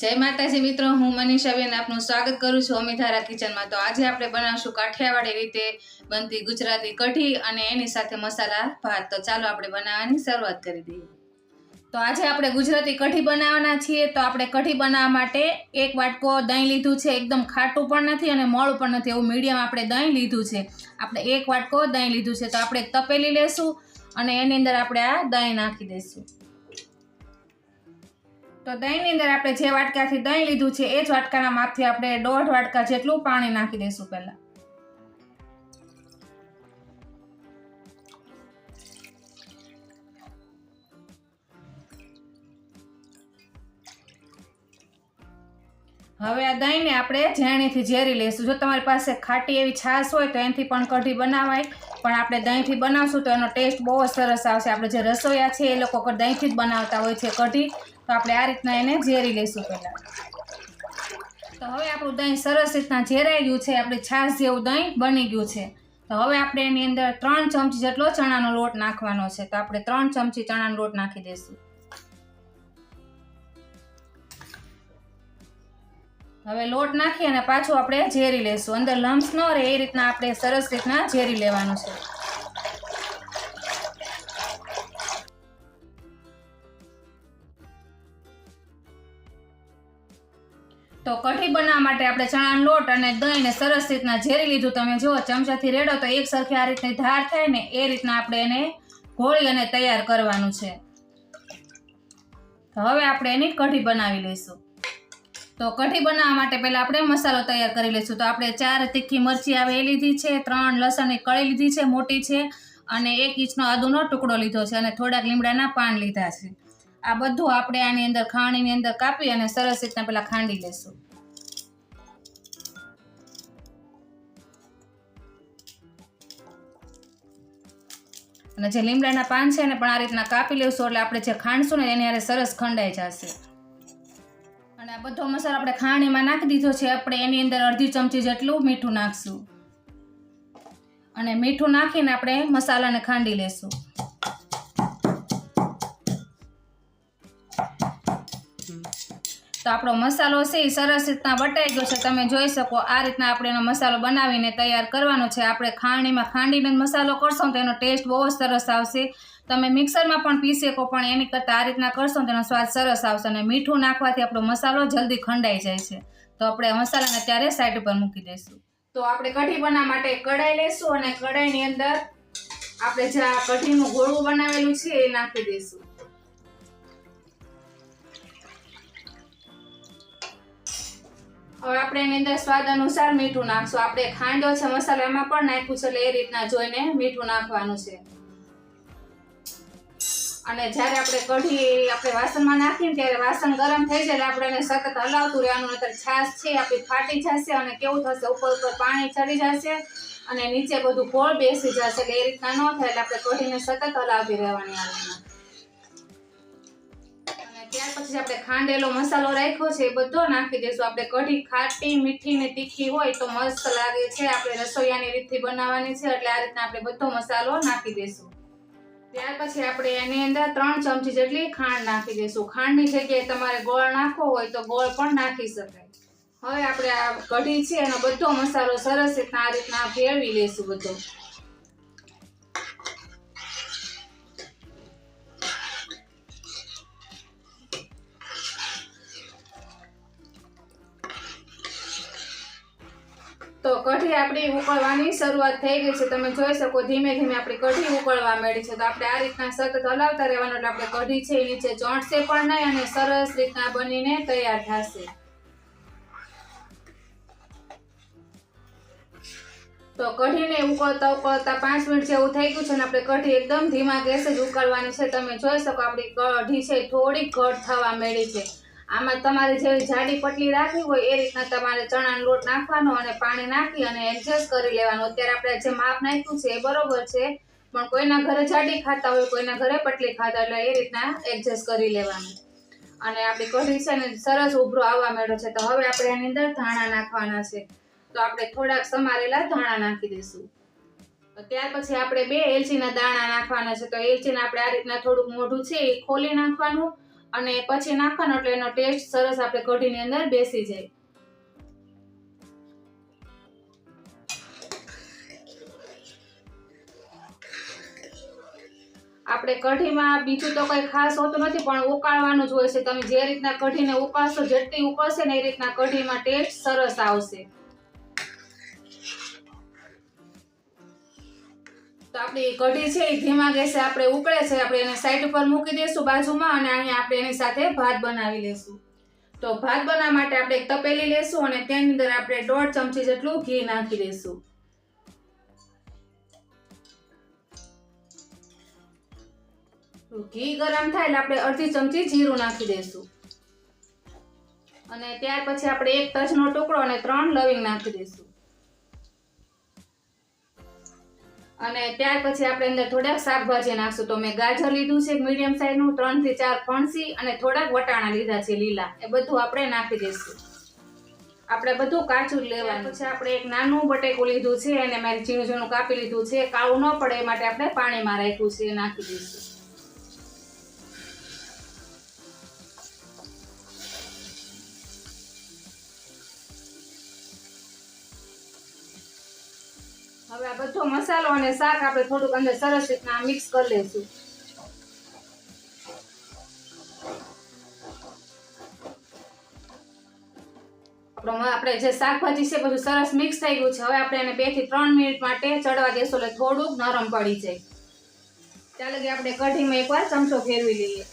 જય માતાજી મિત્રો, હું મનીષાબેન આપનું સ્વાગત કરું છું અમિધારા કિચનમાં. તો આજે આપણે બનાવશું કાઠિયાવાડી રીતે બનતી ગુજરાતી કઢી અને એની સાથે મસાલા ભાત. તો ચાલો આપણે બનાવવાની શરૂઆત કરી દઈએ. તો આજે આપણે ગુજરાતી કઢી બનાવવાના છીએ. તો આપણે કઢી બનાવવા માટે એક વાટકો દહીં લીધું છે, એકદમ ખાટું પણ નથી અને મોળું પણ નથી. એવું મીડિયમ આપણે દહીં લીધું છે. આપણે એક વાટકો દહીં લીધું છે. તો આપણે તપેલી લેશું અને એની અંદર આપણે આ દહીં નાખી દઈશું. તો દહીંની અંદર આપણે જે વાટકાથી દહીં લીધું છે, એ જ વાટકાના માપથી આપણે દોઢ વાટકા જેટલું પાણી નાખી દઈશું પહેલા. હવે આ દહીંને આપણે ઝેણીથી ઝેરી લઈશું. જો તમારી પાસે ખાટી એવી છાશ હોય તો એનાથી પણ કઢી બનાવાય. પણ આપણે દહીંથી બનાવશું તો એનો ટેસ્ટ બહુ જ સરસ આવશે. આપણે જે રસોઈયા છે એ લોકો દહીંથી જ બનાવતા હોય છે કઢી. તો આપણે આ રીતના એને ઝેરી લઈશું પહેલાં. તો હવે આપણું દહીં સરસ રીતના ઝેરાઈ ગયું છે, આપણે છાશ જેવું દહીં બની ગયું છે. તો હવે આપણે એની અંદર ત્રણ ચમચી જેટલો ચણાનો લોટ નાખવાનો છે, તો આપણે ત્રણ ચમચી ચણાનો લોટ નાખી દઈશું. હવે લોટ નાખી અને પાછું આપણે ઝેરી લઈશું. અંદર લમ્સ ન રહે, એ રીતના આપણે સરસ રીતના ઝેરી લેવાનું છે. તો કઢી બનાવવા માટે આપણે ચણાનો લોટ અને દહીંને સરસ રીતના ઝેરી લીધું. તમે જુઓ, ચમચાથી રેડો તો એક સરખી આ રીતની ધાર થાય ને એ રીતના આપણે એને ઘોળી અને તૈયાર કરવાનું છે. તો હવે આપણે એની કઢી બનાવી લઈશું. તો કઢી બનાવવા માટે પહેલાં આપણે મસાલો તૈયાર કરી લઈશું. તો આપણે ચાર તીખી મરચી આવે એ લીધી છે, ત્રણ લસણની કળી લીધી છે, મોટી છે, અને એક ઇંચનો આદુનો ટુકડો લીધો છે અને થોડાક લીમડાના પાન લીધા છે. આ બધું આપણે આની અંદર ખાણીની અંદર કાપી અને સરસ રીતના પેલા ખાંડી લઈશું અને જે લીમડાના પાન છે એને પણ આ રીતના કાપી લઈશું એટલે આપણે જે ખાંડશું ને એની હારે સરસ ખંડાઈ જશે. અને આ બધો મસાલો આપણે ખાણીમાં નાખી દીધો છે, આપણે એની અંદર અડધી ચમચી જેટલું મીઠું નાખશું. અને મીઠું નાખીને આપણે મસાલાને ખાંડી લેશું. તો આપણો મસાલો છે એ સરસ રીતના વટાઈ ગયો છે. તમે જોઈ શકો આ રીતના આપણે એનો મસાલો બનાવીને તૈયાર કરવાનો છે. આપણે ખાંડીમાં ખાંડીને મસાલો કરશો તો એનો ટેસ્ટ બહુ જ સરસ આવશે. તમે મિક્સરમાં પણ પીસી શકો, પણ એની કરતાં આ રીતના કરશો તેનો સ્વાદ સરસ આવશે અને મીઠું નાખવાથી આપણો મસાલો જલ્દી ખંડાઈ જાય છે. તો આપણે મસાલાને ત્યારે સાઈડ ઉપર મૂકી દઈશું. તો આપણે કઢી બનાવવા માટે કઢાઈ લઈશું અને કઢાઈની અંદર આપણે જે આ કઢીનું ગોળવું બનાવેલું છે એ નાખી દઈશું. હવે આપણે એની અંદર સ્વાદ અનુસાર મીઠું નાખશું. આપણે ખાંડો છે મસાલામાં પણ નાખ્યું છે, એટલે એ રીતના જોઈને મીઠું નાખવાનું છે. અને જ્યારે આપણે કઢી આપણે વાસણમાં નાખીએ ત્યારે વાસણ ગરમ થઈ જાય એટલે આપણે એને સતત હલાવતું રહેવાનું, નહીતર છાશ છે, આપણી ફાટી જશે અને કેવું થશે? ઉપર ઉપર પાણી ચડી જશે અને નીચે બધું ગોળ બેસી જશે, એટલે એ રીતના ન થાય, એટલે આપણે કઢીને સતત હલાવતી રહેવાની આ રીતના અને ત્યાર પછી આપણે ખાંડેલો મસાલો રાખ્યો છે એ બધો નાખી દઈશું. આપણે કઢી ખાટી, મીઠી ને તીખી હોય તો મસ્ત લાગે છે. આપણે રસોઈયાની રીતથી બનાવવાની છે એટલે આ રીતના આપણે બધો મસાલો નાખી દઈશું. ત્યાર પછી આપણે એની અંદર ત્રણ ચમચી જેટલી ખાંડ નાખી દઈશું. ખાંડની જગ્યાએ તમારે ગોળ નાખવો હોય તો ગોળ પણ નાખી શકાય. હવે આપણે આ કઢી છે એનો બધો મસાલો સરસ રીતના આ રીતના ભેળવી લઈશું બધો. કઢી આપણી ઉકળવાની શરૂઆત થઈ ગઈ છે. તમે જોઈ શકો ધીમે ધીમે આપણી કઢી ઉકળવા મળી છે. તો આપણે આ રીતના સતત હલાવતા રહેવાનું એટલે આપણે કઢી છે એ નીચે ચોંટશે પણ નહીં અને સરસ રીતના બનીને તૈયાર થશે. તો કઢીને ઉકળતા ઉકળતા પાંચ મિનિટ જેવું થઈ ગયું છે અને આપણે કઢી એકદમ ધીમા ગેસે જ ઉકળવાની છે. તમે જોઈ શકો આપણી કઢી છે થોડીક ઘટ થવા મળી છે. આમાં તમારે જેવી જાડી પટલી રાખવી હોય એ રીતના તમારે ચણાનો લોટ નાખવાનો અને પાણી નાખી અને એડજસ્ટ કરી લેવાનું. અત્યારે આપણે જે માપ નાખ્યું છે એ બરોબર છે, પણ કોઈના ઘરે જાડી ખાતા હોય, કોઈના ઘરે પટલી ખાતા એટલે એ રીતના એડજસ્ટ કરી લેવાનું. અને આપણી કઢી છે ને સરસ ઉભરો આવવા માંડ્યો છે. તો હવે આપણે એની અંદર ધાણા નાખવાના છે. તો આપણે થોડાક સમારેલા ધાણા નાખી દઈશું. ત્યાર પછી આપણે બે એલચીના દાણા નાખવાના છે. તો એલચીને આપણે આ રીતના થોડુંક મોઢું છે એ ખોલી નાખવાનું. અને પછી નાખવાનો એટલે એનો ટેસ્ટ સરસ આપણે કઢીની અંદર બેસી જાય. આપણે કઢીમાં બીજું તો કંઈ ખાસ હોતું નથી, પણ ઉકાળવાનું જ હોય છે. તમે જે રીતના કઢીને ઉકાળશો, જેટલી ઉકળશે ને એ રીતના કઢીમાં ટેસ્ટ સરસ આવશે. આપણી કઢી છે, એ ધીમા ગેસે આપણે ઉકળે છે, આપણે એને સાઈડ ઉપર મૂકી દઈશું બાજુમાં અને અહીંયા આપણે એની સાથે ભાત બનાવી લેશું. તો ભાત બનાવવા માટે આપણે એક તપેલી લેશું અને તેની અંદર આપણે દોઢ ચમચી જેટલું ઘી નાખી દઈશું ઘી ગરમ થાય એટલે આપણે અડધી ચમચી જીરું નાખી દઈશું અને ત્યાર પછી આપણે એક તજનો ટુકડો અને ત્રણ લવિંગ નાખી દઈશું અને ત્યાર પછી આપણે અંદર થોડાક શાકભાજી નાખશું. તો મેં ગાજર લીધું છે મીડિયમ સાઈઝનું ત્રણથી ચાર ફણસી અને થોડાક વટાણા લીધા છે લીલા. એ બધું આપણે નાખી દઈશું. આપણે બધું કાચું લેવાનું. પછી આપણે એક નાનું બટેકું લીધું છે અને મેં ઝીણું ઝીણું કાપી લીધું છે. કાળું ન પડે એ માટે આપણે પાણીમાં રાખ્યું છે નાખી દઈશું. મસાલો અને શાક આપણે થોડુંક અંદર સરસ રીતના મિક્સ કરી લઈશું. આપણે જે શાકભાજી છે બધું સરસ મિક્સ થઈ ગયું છે. હવે આપણે એને બેથી ત્રણ મિનિટ માટે ચડવા દેશું એટલે થોડુંક નરમ પડી જાય. ચાલો કે આપણે કઢીમાં એકવાર ચમચો ફેરવી લઈએ.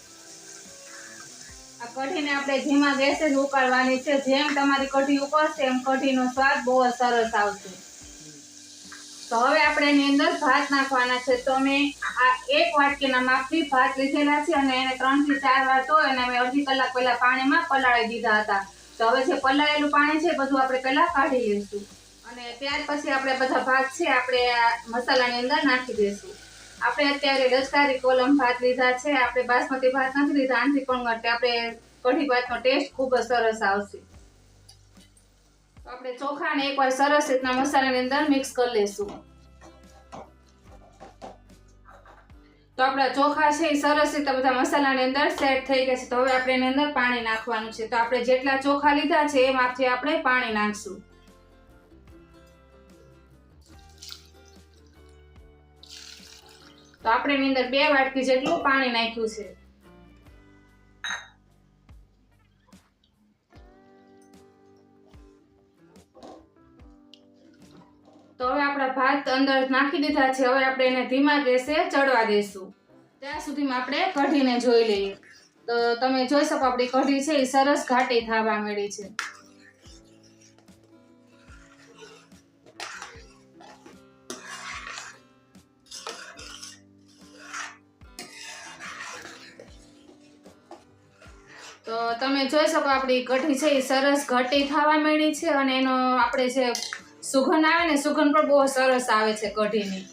આ કઢીને આપણે ધીમા ગેસે જ ઉકાળવાની છે. જેમ તમારી કઢી ઉકળશે એમ કઢીનો સ્વાદ બહુ સરસ આવશે. તો હવે આપણે એની અંદર ભાત નાખવાના છે. તો મેં આ એક વાટકીના માપથી ભાત લીધેલા છે અને એને ત્રણથી ચાર વાર તો અને મેં અડધી કલાક પહેલા પાણીમાં પલાળી દીધા હતા. તો હવે જે પલાળેલું પાણી છે બધું આપણે પહેલા કાઢી લઈશું. અને ત્યાર પછી આપણે બધા ભાત છે આપણે આ મસાલાની અંદર નાખી દઈશું. આપણે અત્યારે લશ્કારી કોલમ ભાત લીધા છે. આપણે બાસમતી ભાત નથી લીધા. આનાથી પણ માટે આપણે કઢી ભાતનો ટેસ્ટ ખૂબ જ સરસ આવશે. આપણે ચોખાને એકવાર સરસ રીતના મસાલાની અંદર મિક્સ કરી લઈશું તો આપણા ચોખા છે એ સરસ રીતે બધા મસાલાની અંદર સેટ થઈ ગયા છે. તો હવે આપણે એની અંદર પાણી નાખવાનું છે. તો આપણે જેટલા ચોખા લીધા છે એમાંથી આપણે પાણી નાખશું. તો આપણે એની અંદર બે વાટકી જેટલું પાણી નાખ્યું છે. તો હવે આપણા ભાત અંદર નાખી દીધા છે. હવે આપણે એને ધીમા ગેસે ચડવા દઈશું ત્યાં સુધીમાં આપણે કઢીને જોઈ લઈએ. તો તમે જોઈ શકો આપણી કઢી છે એ સરસ ઘાટી થવા મળી છે. તો તમે જોઈ શકો આપણી કઢી છે એ સરસ ઘટી થવા મળી છે અને એનો આપણે જે સુગંધ આવે ને, સુગંધ પણ બહુ સરસ આવે છે કઢીની.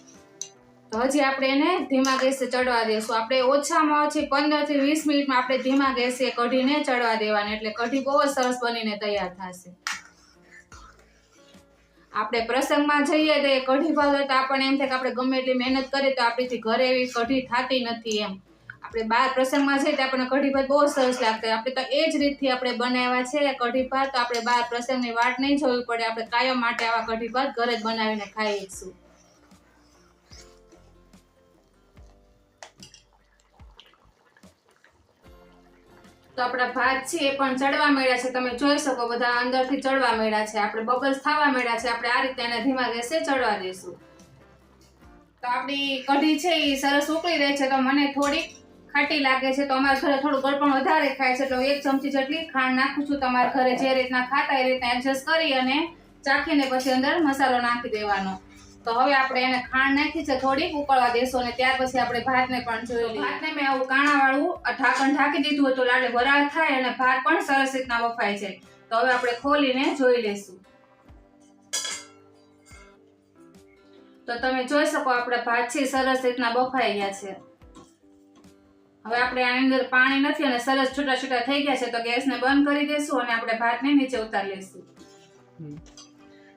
તો હજી આપણે એને ધીમા ગેસે ચડવા દઈશું આપણે ઓછામાં ઓછી પંદરથી વીસ મિનિટમાં આપણે ધીમા ગેસે કઢીને ચડવા દેવાની. એટલે કઢી બહુ સરસ બનીને તૈયાર થશે. આપણે પ્રસંગમાં જઈએ તો એ કઢી ભાવ તો આપણને એમ થાય કે આપણે ગમે એટલી મહેનત કરીએ તો આપણીથી ઘરે એવી કઢી થતી નથી એમ. આપણે બાર પ્રસંગમાં જઈએ તો આપણને કઢી ભાત બહુ સરસ લાગતો આપણે તો એ જ રીતથી આપણે બનાવ્યા છે કઢી ભાત. તો આપણે બાર પ્રસંગની વાટ નહીં જોવી પડે. આપણે કાયમ માટે આવા કઢી ભાત ઘરે જ બનાવીને ખાઈશું તો આપણા ભાત છે એ પણ ચડવા મળ્યા છે. તમે જોઈ શકો બધા અંદરથી ચડવા મળ્યા છે. આપણે બબલ્સ થવા મળ્યા છે. આપણે આ રીતે એને ધીમા ગેસે ચડવા દઈશું તો આપણી કઢી છે એ સરસ ઉકળી રહી છે. તો મને થોડીક ખાટી લાગે છે તો અમારા ઘરે થોડું ગળપણ વધારે ખાય છે. તો એક ચમચી જેટલી ખાંડ નાખું છું તમારા ઘરે જે રીતના ખાતા એ રીતના એડજસ્ટ કરી અને ચાખીને પછી અંદર મસાલો નાખી દેવાનો. તો હવે આપણે એને ખાંડ નાખી છે થોડીક, ઉકળવા દેશો અને ત્યાર પછી આપણે ભાતને પણ જોઈ ભાતને મેં આવું કાણા વાળું ઢાંકણ ઢાંકી દીધું હતું એટલે વરાળ થાય અને ભાત પણ સરસ રીતના બફાય છે. તો હવે આપણે ખોલીને જોઈ લેશું તો તમે જોઈ શકો આપણા ભાત છે, સરસ રીતના બફાઈ ગયા છે. હવે આપણે આની અંદર પાણી નથી અને સરસ છૂટા છૂટા થઈ ગયા છે તો ગેસને બંધ કરી દેશું અને આપણે ભાતને નીચે ઉતારી લઈશું.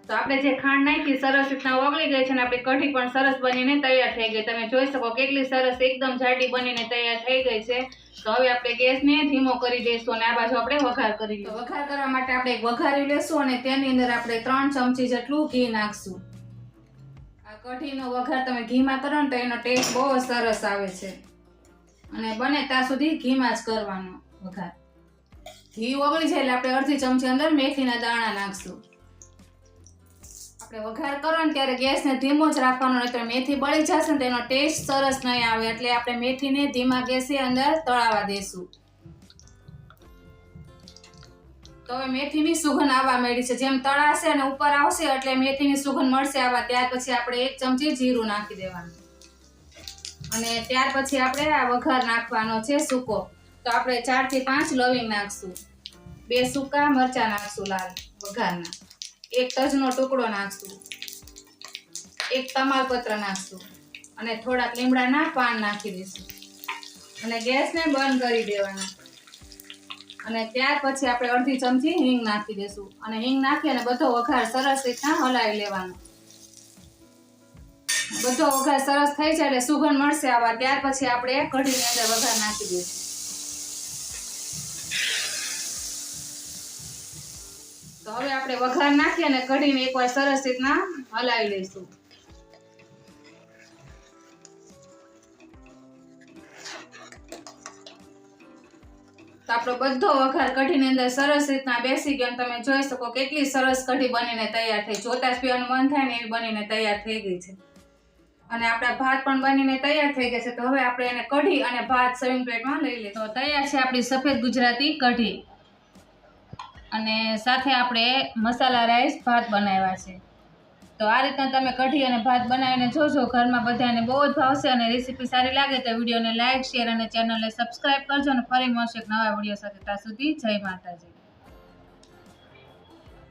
તો આપણે જે ખાંડ નાખી સરસ રીતના ઓગળી ગઈ છે અને આપણી કઢી પણ સરસ બનીને તૈયાર થઈ ગઈ. તમે જોઈ શકો કેટલી સરસ એકદમ જાડી બનીને તૈયાર થઈ ગઈ છે. તો હવે આપણે ગેસને ધીમો કરી દઈશું અને આ બાજુ આપણે વઘાર કરી લઈશું. વઘાર કરવા માટે આપણે વઘારી લેશું અને તેની અંદર આપણે ત્રણ ચમચી જેટલું ઘી નાખશું. આ કઢીનો વઘાર તમે ઘીમાં કરો ને તો એનો ટેસ્ટ બહુ સરસ આવે છે. અને બને ત્યાં સુધી ઘીમાં જ કરવાનો વઘાર. ઘી ઓગળી જાય એટલે આપણે અડધી ચમચી અંદર મેથીના દાણા નાખશું. આપણે વઘાર કરો ને ત્યારે ગેસને ધીમો જ રાખવાનો, નહીતર મેથી બળી જશે ને તેનો ટેસ્ટ સરસ નહીં આવે એટલે આપણે મેથીને ધીમા ગેસે અંદર તળાવા દેશું. તો હવે મેથીની સુગંધ આવવા માંડી છે. જેમ તળાશે અને ઉપર આવશે એટલે મેથીની સુગંધ મળશે આવા. ત્યાર પછી આપણે એક ચમચી જીરું નાખી દેવાનું. અને ત્યાર પછી આપણે આ વઘાર નાખવાનો છે સૂકો. તો આપણે ચારથી પાંચ લવિંગ નાખશું. બે સૂકા, મરચા નાખશું લાલ વઘારના. એક તજનો ટુકડો નાખશું. એક તમાલપત્ર નાખશું. અને થોડાક લીમડાના પાન નાખી દઈશું. અને ગેસને બંધ કરી દેવાના. અને ત્યાર પછી આપણે અડધી ચમચી હિંગ નાખી દઈશું. અને હિંગ નાખી અને બધો વઘાર સરસ રીતના હલાવી લેવાનો. બધો વઘાર સરસ થઈ જાય એટલે સુગંધ મળશે આવા. ત્યાર પછી આપણે કઢીની અંદર વઘાર નાખી દઈશું. તો હવે આપણે વઘાર નાખીએ અને કઢીને એકવાર સરસ રીતના હલાવી લઈશું. તો આપણો બધો વઘાર કઢીની અંદર સરસ રીતના બેસી ગયો તમે જોઈ શકો કેટલી સરસ કઢી બનીને તૈયાર થઈ. જોતા જ પીવાનું મન થાય ને એવી બનીને તૈયાર થઈ ગઈ છે. અને આપણા ભાત પણ બનીને તૈયાર થઈ ગયા છે. તો હવે આપણે એને કઢી અને ભાત સર્વિંગ પ્લેટમાં લઈ લઈએ. તો તૈયાર છે આપણી સફેદ ગુજરાતી કઢી. અને સાથે આપણે મસાલા રાઈસ ભાત બનાવ્યા છે. તો આ રીતના તમે કઢી અને ભાત બનાવીને જોજો. ઘરમાં બધાને બહુ જ ભાવશે અને રેસીપી સારી લાગે તો વિડીયોને લાઇક શેર અને ચેનલને સબસ્ક્રાઈબ કરજો અને ફરી મળશે એક નવા વીડિયો સાથે. ત્યાં સુધી જય માતાજી.